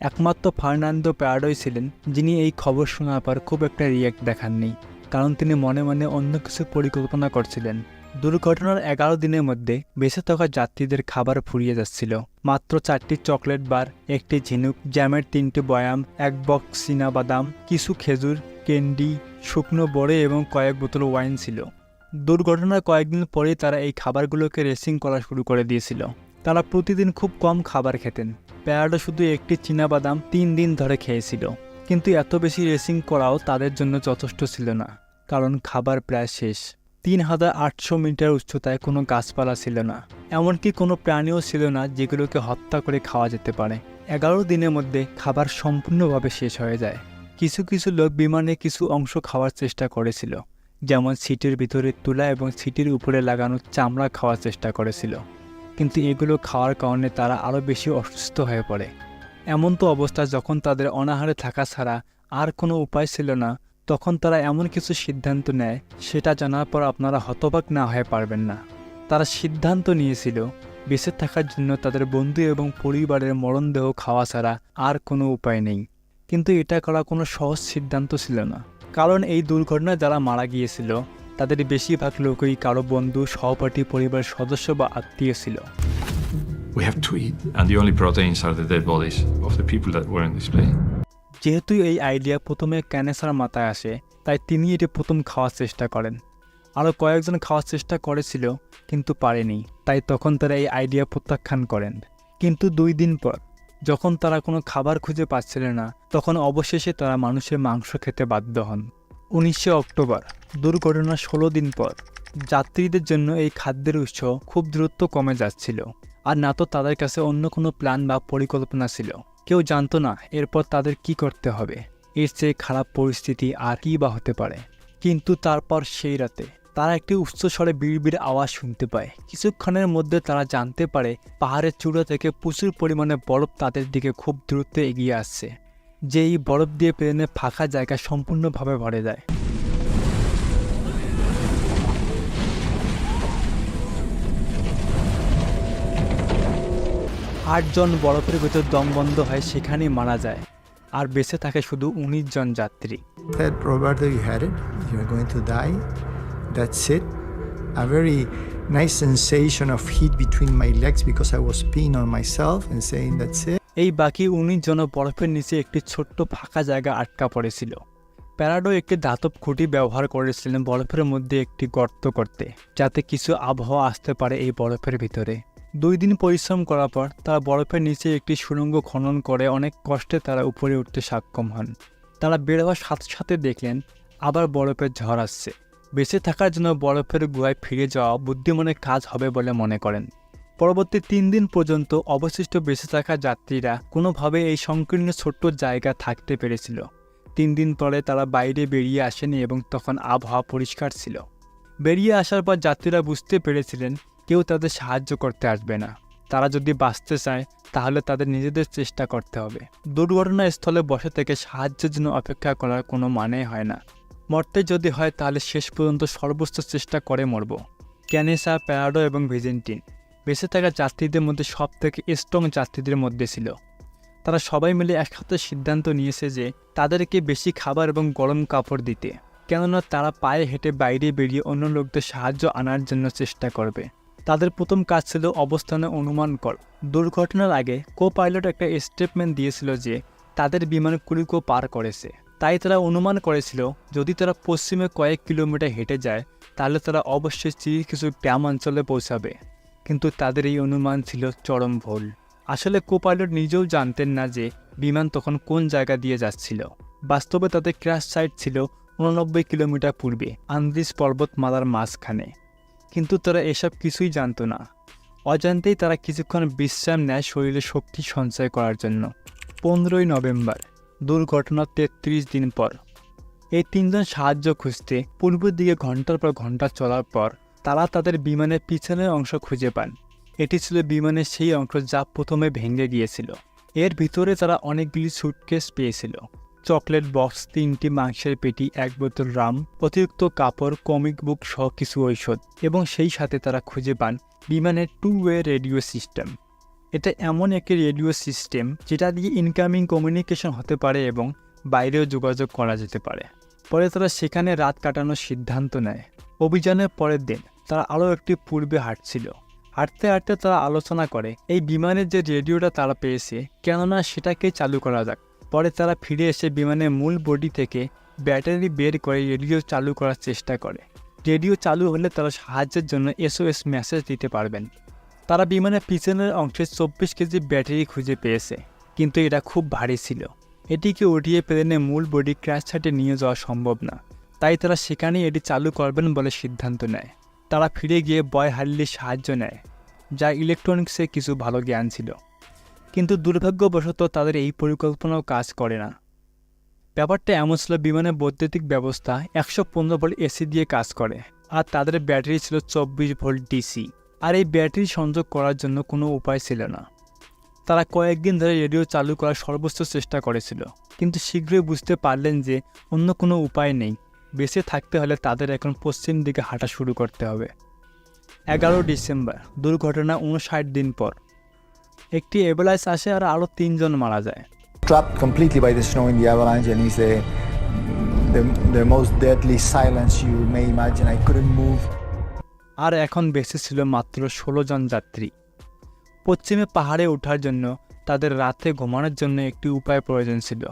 একমাত্র ফার্নান্দো প্যারাডোই ছিলেন, যিনি এই খবর শোনার পর খুব একটা রিয়াক্ট দেখাননি, কারণ তিনি মনে মনে অন্য কিছু পরিকল্পনা করছিলেন। দুর্ঘটনার এগারো দিনের মধ্যে বেঁচে থাকা যাত্রীদের খাবার ফুরিয়ে যাচ্ছিল। মাত্র চারটি চকলেট বার, একটি ঝিনুক, জ্যামের তিনটি বয়াম, এক বক্স বাদাম কিছু খেজুর, ক্যান্ডি, শুকনো বড়ে এবং কয়েক বোতল ওয়াইন ছিল। দুর্ঘটনার কয়েকদিন পরেই তারা এই খাবারগুলোকে রেসিং করা শুরু করে দিয়েছিল। তারা প্রতিদিন খুব কম খাবার খেতেন। প্যারাডো শুধু একটি বাদাম তিন দিন ধরে খেয়েছিল। কিন্তু এত বেশি রেসিং করাও তাদের জন্য যথেষ্ট ছিল না, কারণ খাবার প্রায় শেষ। তিন হাজার আটশো মিটার উচ্চতায় কোনো গাছপালা ছিল না। এমনকি কোনো প্রাণীও ছিল না যেগুলোকে হত্যা করে খাওয়া যেতে পারে। এগারো দিনের মধ্যে খাবার সম্পূর্ণভাবে শেষ হয়ে যায়। কিছু কিছু লোক বিমানে কিছু অংশ খাওয়ার চেষ্টা করেছিল, যেমন সিটের ভিতরে তুলা এবং সিটির উপরে লাগানো চামড়া খাওয়ার চেষ্টা করেছিল। কিন্তু এগুলো খাওয়ার কারণে তারা আরও বেশি অসুস্থ হয়ে পড়ে। এমন তো অবস্থা যখন তাদের অনাহারে থাকা ছাড়া আর কোনো উপায় ছিল না, তখন তারা এমন কিছু সিদ্ধান্ত নেয়, সেটা জানার পর আপনারা হতবাক না হয়ে পারবেন না। তারা সিদ্ধান্ত নিয়েছিল, বেঁচে থাকার জন্য তাদের বন্ধু এবং পরিবারের মরণদেহ খাওয়া ছাড়া আর কোনো উপায় নেই। কিন্তু এটা করা কোনো সহজ সিদ্ধান্ত ছিল না। কারণ এই দুর্ঘটনায় যারা মারা গিয়েছিল তাদের বেশিরভাগ লোকই কারও বন্ধু সহপাঠী পরিবারের সদস্য বা আত্মীয় ছিল। We have to eat, and the only proteins are the dead bodies of the people that were in this plane. যেহেতু এই আইডিয়া প্রথমে ক্যানেসার মাথায় আসে তাই তিনি এটি প্রথম খাওয়ার চেষ্টা করেন। আরও কয়েকজন খাওয়ার চেষ্টা করেছিল কিন্তু পারেনি। তাই তখন তারা এই আইডিয়া প্রত্যাখ্যান করেন। কিন্তু দুই দিন পর যখন তারা কোনো খাবার খুঁজে পাচ্ছিলেন না তখন অবশেষে তারা মানুষের মাংস খেতে বাধ্য হন। উনিশে অক্টোবর দুর্ঘটনার ষোলো দিন পর। যাত্রীদের জন্য এই খাদ্যের উৎস খুব দ্রুত কমে যাচ্ছিল। আর না তো তাদের কাছে অন্য কোনো প্ল্যান বা পরিকল্পনা ছিল। কেউ জানতো না এরপর তাদের কি করতে হবে। এর চেয়ে খারাপ পরিস্থিতি আর কী বা হতে পারে। কিন্তু তারপর সেই রাতে তারা একটি উচ্চস্বরে বিড়বিড় আওয়াজ শুনতে পায়। কিছুক্ষণের মধ্যে তারা জানতে পারে পাহাড়ের চূড়া থেকে প্রচুর পরিমাণে বরফ তাদের দিকে খুব দ্রুত এগিয়ে আসছে। যে এই বরফ দিয়ে প্লেনের ফাঁকা জায়গা সম্পূর্ণভাবে ভরে যায়। আটজন বরফের ভেতর দম বন্ধ হয় সেখানেই মারা যায়। আর বেঁচে থাকে শুধু উনিশ জন যাত্রী। Nice sensation of heat between my legs because I was pin on myself and saying that's it এই বাকি উনিশ জন বরফের নিচে একটি ছোট্ট ফাঁকা জায়গা আটকা পড়েছিল। প্যারাডো একটি ধাতব খুঁটি ব্যবহার করেছিলেন বরফের মধ্যে একটি গর্ত করতে, যাতে কিছু আবহাওয়া আসতে পারে এই বরফের ভিতরে। দুই দিন পরিশ্রম করার পর তারা বরফের নিচে একটি সুড়ঙ্গ খনন করে অনেক কষ্টে তারা উপরে উঠতে সক্ষম হন। তারা বের হওয়ার সাথে সাথে দেখলেন আবার বরফের ঝড় আসছে। বেঁচে থাকার জন্য বরফের গুহায় ফিরে যাওয়া বুদ্ধিমানের কাজ হবে বলে মনে করেন। পরবর্তী তিন দিন পর্যন্ত অবশিষ্ট বেঁচে থাকা যাত্রীরা কোনোভাবে এই সংকীর্ণ ছোট্ট জায়গা থাকতে পেরেছিল। তিন দিন পরে তারা বাইরে বেরিয়ে আসেনি এবং তখন আবহাওয়া পরিষ্কার ছিল। বেরিয়ে আসার পর যাত্রীরা বুঝতে পেরেছিলেন, কেউ তাদের সাহায্য করতে আসবে না। তারা যদি বাঁচতে চায়, তাহলে তাদের নিজেদের চেষ্টা করতে হবে। দুর্ঘটনাস্থলে বসে থেকে সাহায্যের জন্য অপেক্ষা করার কোনো মানে হয় না। মরতে যদি হয়, তাহলে শেষ পর্যন্ত সর্বোচ্চ চেষ্টা করে মরব। ক্যানেসা, প্যারাডো এবং ভিজেন্টিন। বেঁচে থাকা যাত্রীদের মধ্যে সব থেকে স্ট্রং যাত্রীদের মধ্যে ছিল। তারা সবাই মিলে একসাথে সিদ্ধান্ত নিয়েছে যে তাদেরকে বেশি খাবার এবং গরম কাপড় দিতে, কেননা তারা পায়ে হেঁটে বাইরে বেরিয়ে অন্য লোকদের সাহায্য আনার জন্য চেষ্টা করবে। তাদের প্রথম কাজ ছিল অবস্থানে অনুমান কর। দুর্ঘটনার আগে কো পাইলট একটা স্টেটমেন্ট দিয়েছিল যে তাদের বিমান কুড়িকো পার করেছে। তাই তারা অনুমান করেছিল, যদি তারা পশ্চিমে কয়েক কিলোমিটার হেঁটে যায়, তাহলে তারা অবশ্যই চির কিছু গ্রাম অঞ্চলে পৌঁছাবে। কিন্তু তাদের এই অনুমান ছিল চরম ভুল। আসলে কো পাইলট নিজেও জানতেন না যে বিমান তখন কোন জায়গা দিয়ে যাচ্ছিল। বাস্তবে তাদের ক্র্যাশ সাইট ছিল উননব্বই কিলোমিটার পূর্বে আন্দিজ পর্বতমালার মাঝখানে। কিন্তু তারা এসব কিছুই জানতো না। অজান্তেই তারা কিছুক্ষণ বিশ্রাম নেয় শরীরে শক্তি সঞ্চয় করার জন্য। পনেরোই নভেম্বর দুর্ঘটনার তেত্রিশ দিন পর। এই তিনজন সাহায্য খুঁজতে পূর্বের দিকে ঘণ্টার পর ঘণ্টা চলার পর তারা তাদের বিমানের পিছনের অংশ খুঁজে পান। এটি ছিল বিমানের সেই অংশ যা প্রথমে ভেঙে গিয়েছিল। এর ভিতরে তারা অনেকগুলি সুটকেস পেয়েছিল। চকলেট বক্স, তিনটি মাংসের পেটি, এক বোতল রাম, অতিরিক্ত কাপড় কমিক বুক সহ কিছু ঔষধ এবং সেই সাথে তারা খুঁজে পান বিমানের টু ওয়ে রেডিও সিস্টেম এটা এমন একটি রেডিও সিস্টেম যেটা দিয়ে ইনকামিং কমিউনিকেশন হতে পারে এবং বাইরেও যোগাযোগ করা যেতে পারে। পরে তারা সেখানে রাত কাটানোর সিদ্ধান্ত নেয়। অভিযানের পরের দিন তারা আরও একটি পূর্বে হাঁটছিল। হাঁটতে হাঁটতে তারা আলোচনা করে, এই বিমানের যে রেডিওটা তারা পেয়েছে, কেননা সেটাকেই চালু করা যাক। পরে তারা ফিরে এসে বিমানের মূল বডি থেকে ব্যাটারি বের করে রেডিও চালু করার চেষ্টা করে। রেডিও চালু হলে তারা সাহায্যের জন্য এসওএস মেসেজ দিতে পারবেন। তারা বিমানের পিছনের অংশে চব্বিশ কেজি ব্যাটারি খুঁজে পেয়েছে, কিন্তু এটা খুব ভারী ছিল। এটিকে উঠিয়ে প্লেনে মূল বডি ক্র্যাশ সাইটে নিয়ে যাওয়া সম্ভব না। তাই তারা সেখানেই এটি চালু করবেন বলে সিদ্ধান্ত নেয়। তারা ফিরে গিয়ে বয় হাল্লির সাহায্য নেয়, যা ইলেকট্রনিক্সে কিছু ভালো জ্ঞান ছিল। কিন্তু দুর্ভাগ্যবশত তাদের এই পরিকল্পনাও কাজ করে না। ব্যাপারটা এমন ছিল, বিমানের বৈদ্যুতিক ব্যবস্থা একশো পনেরো ভোল্ট এসি দিয়ে কাজ করে, আর তাদের ব্যাটারি ছিল চব্বিশ ভোল্ট ডিসি, আর এই ব্যাটারি সংযোগ করার জন্য কোনো উপায় ছিল না। তারা কয়েকদিন ধরে রেডিও চালু করার সর্বোচ্চ চেষ্টা করেছিল, কিন্তু শীঘ্রই বুঝতে পারলেন যে অন্য কোনো উপায় নেই। বেঁচে থাকতে হলে তাদের এখন পশ্চিম দিকে হাঁটা শুরু করতে হবে। এগারো ডিসেম্বর দুর্ঘটনা উনষাট দিন পর। একটি এভালাইস আসে আর আরও তিনজন মারা যায়। Trapped completely by the snow in the avalanche, and it's the, the, the most deadly silence you may imagine. I couldn't move. আর এখন বেঁচে ছিল মাত্র ষোলো জন যাত্রী। পশ্চিমে পাহাড়ে ওঠার জন্য তাদের রাতে ঘুমানোর জন্য একটি উপায় প্রয়োজন ছিল।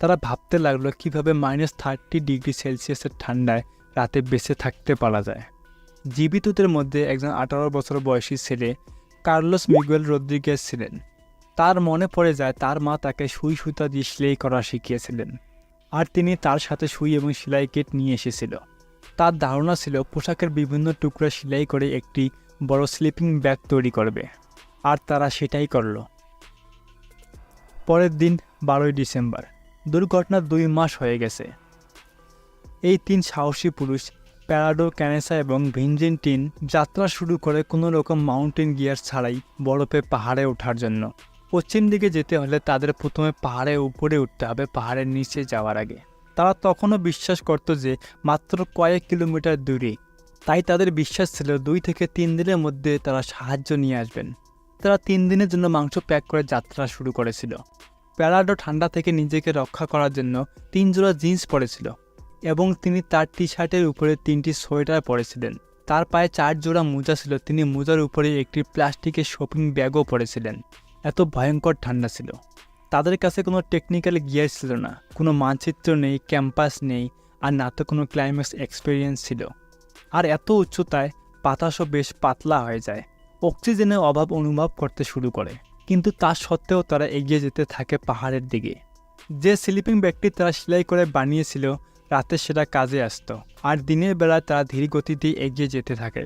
তারা ভাবতে লাগল কীভাবে মাইনাস থার্টি ডিগ্রি সেলসিয়াসের ঠান্ডায় রাতে বেঁচে থাকতে পারা যায়। জীবিতদের মধ্যে একজন আঠারো বছর বয়সী ছেলে কার্লোস মিগুয়েল রদ্রিগেজ ছিলেন। তার মনে পড়ে যায় তার মা তাকে সুই সুতা দিয়ে সেলাই করা শিখিয়েছিলেন আর তিনি তার সাথে সুই এবং সেলাই কিট নিয়ে এসেছিল। তার ধারণা ছিল পোশাকের বিভিন্ন টুকরা সেলাই করে একটি বড় স্লিপিং ব্যাগ তৈরি করবে আর তারা সেটাই করল। পরের দিন বারোই ডিসেম্বর। দুর্ঘটনার দুই মাস হয়ে গেছে। এই তিন সাহসী পুরুষ, প্যারাডো, ক্যানেসা এবং ভিনজেন্টিন যাত্রা শুরু করে কোনো রকম মাউন্টেন গিয়ার ছাড়াই বরফে পাহাড়ে ওঠার জন্য। পশ্চিম দিকে যেতে হলে তাদের প্রথমে পাহাড়ের উপরে উঠতে হবে, পাহাড়ের নিচে যাওয়ার আগে। তারা তখনও বিশ্বাস করত যে মাত্র কয়েক কিলোমিটার দূরে। তাই তাদের বিশ্বাস ছিল দুই থেকে তিন দিনের মধ্যে তারা সাহায্য নিয়ে আসবেন। তারা তিন দিনের জন্য মাংস প্যাক করে যাত্রা শুরু করেছিল। প্যারাডো ঠান্ডা থেকে নিজেকে রক্ষা করার জন্য তিন জোড়া জিন্স পরেছিল এবং তিনি তার টি শার্টের উপরে তিনটি সোয়েটার পরেছিলেন। তার পায়ে চার জোড়া মোজা ছিল, তিনি মোজার উপরে একটি প্লাস্টিকের শপিং ব্যাগও পরেছিলেন। এত ভয়ঙ্কর ঠান্ডা ছিল। তাদের কাছে কোনো টেকনিক্যাল গিয়ার ছিল না, কোনো মানচিত্র নেই, ক্যাম্পাস নেই, আর না তো কোনো ক্লাইম্যাক্স এক্সপিরিয়েন্স ছিল। আর এত উচ্চতায় বাতাসও বেশ পাতলা হয়ে যায়, অক্সিজেনের অভাব অনুভব করতে শুরু করে। কিন্তু তা সত্ত্বেও তারা এগিয়ে যেতে থাকে পাহাড়ের দিকে। যে স্লিপিং ব্যাগটি তারা সেলাই করে বানিয়েছিল, রাতে সেটা কাজে আসতো, আর দিনের বেলা তারা ধীর গতিতে এগিয়ে যেতে থাকে।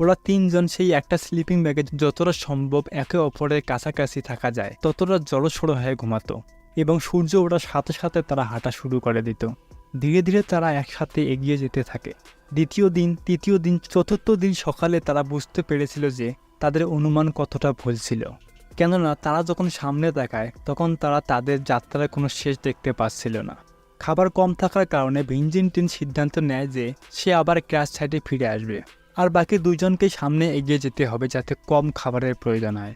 ওরা তিনজন সেই একটা স্লিপিং ব্যাগে যতটা সম্ভব একে অপরের কাছাকাছি থাকা যায়, ততটা জড়সড়ো হয়ে ঘুমাতো, এবং সূর্য ওঠার সাথে সাথে তারা হাঁটা শুরু করে দিত। ধীরে ধীরে তারা একসাথে এগিয়ে যেতে থাকে। দ্বিতীয় দিন, তৃতীয় দিন, চতুর্থ দিন সকালে তারা বুঝতে পেরেছিল যে তাদের অনুমান কতটা ভুল ছিল। কেননা তারা যখন সামনে তাকায়, তখন তারা তাদের যাত্রার কোনো শেষ দেখতে পাচ্ছিল না। খাবার কম থাকার কারণে ভিনজিনটিন সিদ্ধান্ত নেয় যে, সে আবার ক্র্যাশ সাইডে ফিরে আসবে। আর বাকি দুজনকে সামনে এগিয়ে যেতে হবে যাতে কম খাবারের প্রয়োজন হয়।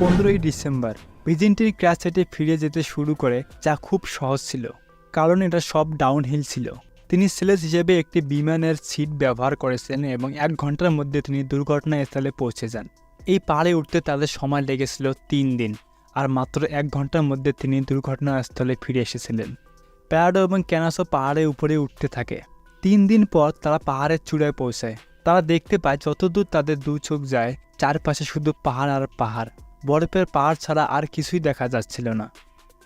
পনেরোই ডিসেম্বর ভিজিনটিন ক্র্যাশ সাইটে ফিরে যেতে শুরু করে, যা খুব সহজ ছিল। কারণ এটা সব ডাউনহিল ছিল। তিনি সেলেস হিসেবে একটি বিমানের সিট ব্যবহার করেছেন এবং এক ঘণ্টার মধ্যে তিনি দুর্ঘটনাস্থলে পৌঁছে যান। এই পাহাড়ে উঠতে তাদের সময় লেগেছিল তিন দিন, আর মাত্র এক ঘণ্টার মধ্যে তিনি দুর্ঘটনাস্থলে ফিরে এসেছিলেন। প্যারাডো এবং ক্যানাসো পাহাড়ের উপরে উঠতে থাকে। তিন দিন পর তারা পাহাড়ের চূড়ায় পৌঁছায়। তারা দেখতে পায় যতদূর তাদের দু চোখ যায়, চারপাশে শুধু পাহাড় আর পাহাড়। বরফের পাহাড় ছাড়া আর কিছুই দেখা যাচ্ছিল না।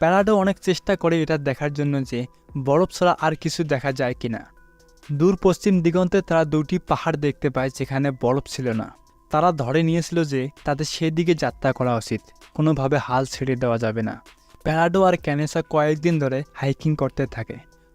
প্যারাডো অনেক চেষ্টা করে এটা দেখার জন্য যে, বরফ ছাড়া আর কিছু দেখা যায় কিনা। দূর পশ্চিম দিগন্তে তারা দুটি পাহাড় দেখতে পায় যেখানে বরফ ছিল না। তারা ধরে নিয়েছিল যে তাদের সেদিকে যাত্রা করা উচিত। কোনোভাবে হাল ছেড়ে দেওয়া যাবে না। প্যারাডো আর ক্যানেসা কয়েকদিন ধরে হাইকিং করতে থাকে।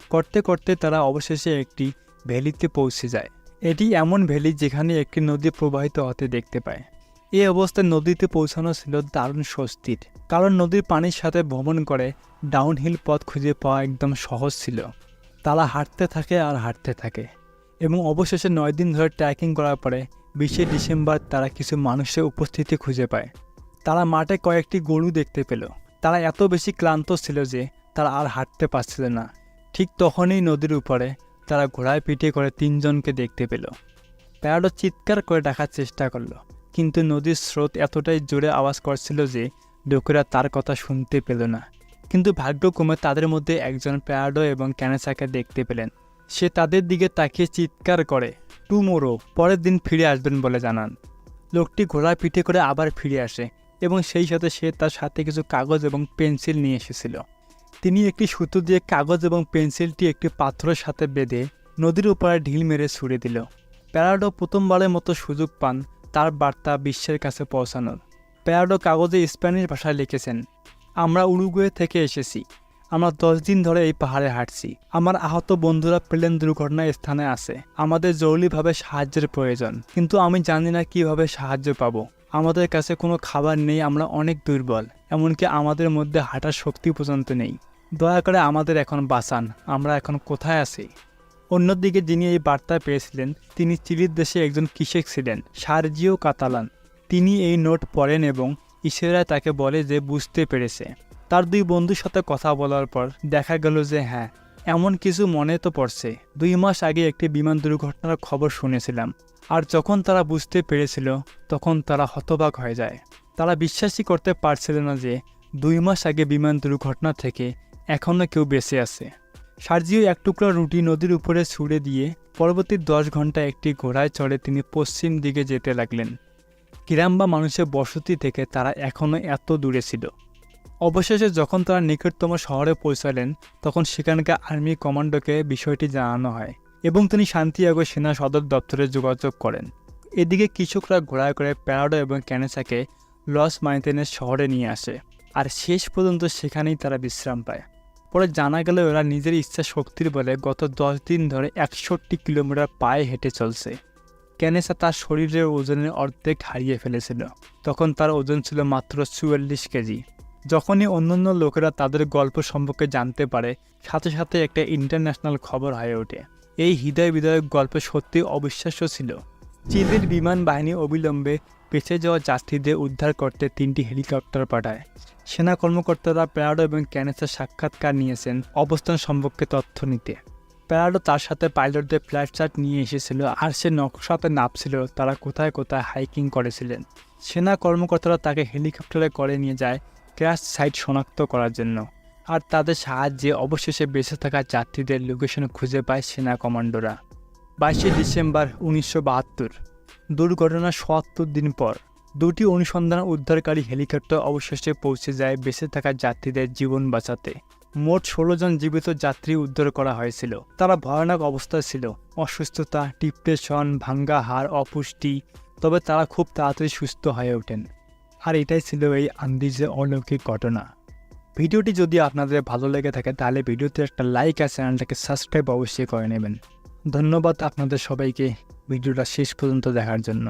করতে করতে তারা অবশেষে একটি ভ্যালিতে পৌঁছে যায়। এটি এমন ভ্যালি যেখানে একটি নদী প্রবাহিত হতে দেখতে পায়। এই অবস্থায় নদীতে পৌঁছানো ছিল দারুণ স্বস্তির। কারণ নদীর পানির সাথে ভ্রমণ করে ডাউনহিল পথ খুঁজে পাওয়া একদম সহজ ছিল। তারা হাঁটতে থাকে আর হাঁটতে থাকে। এবং অবশেষে নয় দিন ধরে ট্রেকিং করার পরে বিশে ডিসেম্বর তারা কিছু মানুষের উপস্থিতি খুঁজে পায়। তারা মাঠে কয়েকটি গরু দেখতে পেল। তারা এত বেশি ক্লান্ত ছিল যে তারা আর হাঁটতে পারছিল না। ঠিক তখনই নদীর উপরে তারা ঘোড়ায় পিঠে করে তিনজনকে দেখতে পেল। প্যারাডো চিৎকার করে ডাকার চেষ্টা করল, কিন্তু নদীর স্রোত এতটাই জোরে আওয়াজ করছিল যে লোকেরা তার কথা শুনতে পেল না। কিন্তু ভাগ্যক্রমে তাদের মধ্যে একজন প্যারাডো এবং ক্যানেসাকে দেখতে পেলেন। সে তাদের দিকে তাকিয়ে চিৎকার করে টুমোরো পরের দিন ফিরে আসবেন বলে জানান। লোকটি ঘোড়ায় পিঠে করে আবার ফিরে আসে এবং সেই সাথে সে তার সাথে কিছু কাগজ এবং পেন্সিল নিয়ে এসেছিল। তিনি একটি সুতো দিয়ে কাগজ এবং পেন্সিলটি একটি পাথরের সাথে বেঁধে নদীর উপরে ঢিল মেরে ছুড়ে দিল। প্যারাডো প্রথমবারের মতো সুযোগ পান তার বার্তা বিশ্বের কাছে পৌঁছানোর। প্যারাডো কাগজে স্প্যানিশ ভাষায় লিখেছেন, আমরা উরুগুয়ে থেকে এসেছি। আমরা দশ দিন ধরে এই পাহাড়ে হাঁটছি। আমার আহত বন্ধুরা প্লেন দুর্ঘটনা স্থানে আছে। আমাদের জরুরিভাবে সাহায্যের প্রয়োজন। কিন্তু আমি জানি না কীভাবে সাহায্য পাবো। আমাদের কাছে কোনো খাবার নেই, আমরা অনেক দুর্বল। এমনকি আমাদের মধ্যে হাঁটার শক্তি পর্যন্ত নেই। দয়া করে আমাদের এখন বাঁচান। আমরা এখন কোথায় আছি? অন্যদিকে যিনি এই বার্তা পেয়েছিলেন, তিনি চিলির দেশে একজন কৃষক ছিলেন, সার্জিও কাতালান। তিনি এই নোট পড়েন এবং ইশারায় তাকে বলে যে বুঝতে পেরেছে। তার দুই বন্ধুর সাথে কথা বলার পর দেখা গেল যে হ্যাঁ এমন কিছু মনে তো পড়ছে। দুই মাস আগে একটি বিমান দুর্ঘটনার খবর শুনেছিলাম। আর যখন তারা বুঝতে পেরেছিল, তখন তারা হতবাক হয়ে যায়। তারা বিশ্বাসই করতে পারছিল না যে দুই মাস আগে বিমান দুর্ঘটনা থেকে এখনও কেউ বেঁচে আছে। সার্জিও এক টুকরা রুটি নদীর উপরে ছুড়ে দিয়ে পরবর্তী দশ ঘণ্টা একটি ঘোড়ায় চড়ে তিনি পশ্চিম দিকে যেতে লাগলেন। গ্রাম বা মানুষের বসতি থেকে তারা এখনও এত দূরে ছিল। অবশেষে যখন তারা নিকটতম শহরে পৌঁছালেন, তখন সেখানকার আর্মি কমান্ডোকে বিষয়টি জানানো হয় এবং তিনি শান্তিয়াগো সেনা সদর দপ্তরে যোগাযোগ করেন। এদিকে কৃষকরা ঘোড়ায় করে প্যারাডো এবং ক্যানেসাকে লস মাইতেনের শহরে নিয়ে আসে আর শেষ পর্যন্ত সেখানেই তারা বিশ্রাম পায়। পরে জানা গেল ওরা নিজের ইচ্ছা শক্তির বলে গত দশ দিন ধরে একষট্টি কিলোমিটার পায়ে হেঁটে চলছে। ক্যানেসা তার শরীরের ওজনের অর্ধেক হারিয়ে ফেলেছিল। তখন তার ওজন ছিল মাত্র চুয়াল্লিশ কেজি। যখনই অন্যান্য লোকেরা তাদের গল্প সম্পর্কে জানতে পারে, সাথে সাথে একটা ইন্টারন্যাশনাল খবর হয়ে ওঠে। এই হৃদয় বিদায়ক গল্প সত্যি অবিশ্বাস্য ছিল। চিলির বিমান বাহিনী অবিলম্বে বেঁচে যাওয়া যাত্রীদের উদ্ধার করতে তিনটি হেলিকপ্টার পাঠায়। সেনা কর্মকর্তারা প্যারাডো এবং ক্যানেসার সাক্ষাৎকার নিয়েছেন অবস্থান সম্পর্কে তথ্য নিতে। প্যারাডো তার সাথে পাইলটদের ফ্ল্যাট চার্ট নিয়ে এসেছিল, আর সে নকশাতে নাপছিল, তারা কোথায় কোথায় হাইকিং করেছিলেন। সেনা কর্মকর্তারা তাকে হেলিকপ্টারে করে নিয়ে যায় ক্র্যাশ সাইট শনাক্ত করার জন্য। আর তাদের সাহায্যে অবশেষে বেঁচে থাকা যাত্রীদের লোকেশন খুঁজে পায় সেনা কমান্ডোরা। বাইশে ডিসেম্বর উনিশশো বাহাত্তর, দুর্ঘটনার সত্তর দিন পর দুটি অনুসন্ধান উদ্ধারকারী হেলিকপ্টার অবশেষে পৌঁছে যায় বেঁচে থাকা যাত্রীদের জীবন বাঁচাতে। মোট ষোলো জন জীবিত যাত্রী উদ্ধার করা হয়েছিল। তারা ভয়ানক অবস্থায় ছিল। অসুস্থতা ডিপ্রেশন ভাঙ্গা হাড়, অপুষ্টি, তবে তারা খুব তাড়াতাড়ি সুস্থ হয়ে ওঠেন। আর এটাই ছিল এই আন্দিজে অলৌকিক ঘটনা। ভিডিওটি যদি আপনাদের ভালো লেগে থাকে, তাহলে ভিডিওতে একটা লাইক আর চ্যানেলটাকে সাবস্ক্রাইব অবশ্যই করে নেবেন। ধন্যবাদ আপনাদের সবাইকে। ভিডিওটা শেষ পর্যন্ত দেখার জন্য।